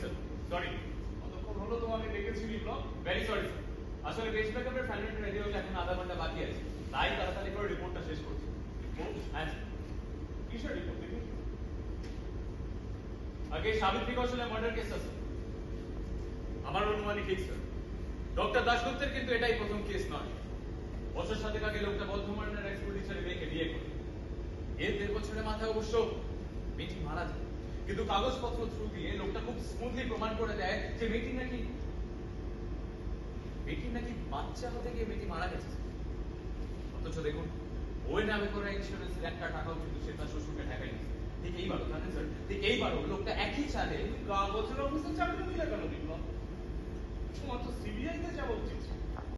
Sir case আছে। আমার অনুমানই ঠিক স্যার ডক্টর কিন্তু এটাই প্রথম কেস নয়। বছর সাথে আগে লোকটা বর্ধমানের এক্সপোজিশনে মেয়েকে বিয়ে দেড় বছরের মাথায় অবশ্য মেয়েটি মারা যায়। কিন্তু কাগজপত্র থ্রু দিয়ে লোকটা খুব স্মুথলি প্রমাণ করে দেয় যে মেয়েটি নাকি মেয়েটি নাকি বাচ্চা হতে গিয়ে মেয়েটি মারা গেছে। অথচ দেখুন, ওই নামে করে ইন্স্যুরেন্সের একটা টাকাও কিন্তু সে তার শ্বশুরকে ঠেকাই নিয়েছে ঠিক এইবার জানেন স্যার ঠিক এইবারও লোকটা একই চালে কাগজের অফিসে চাকরি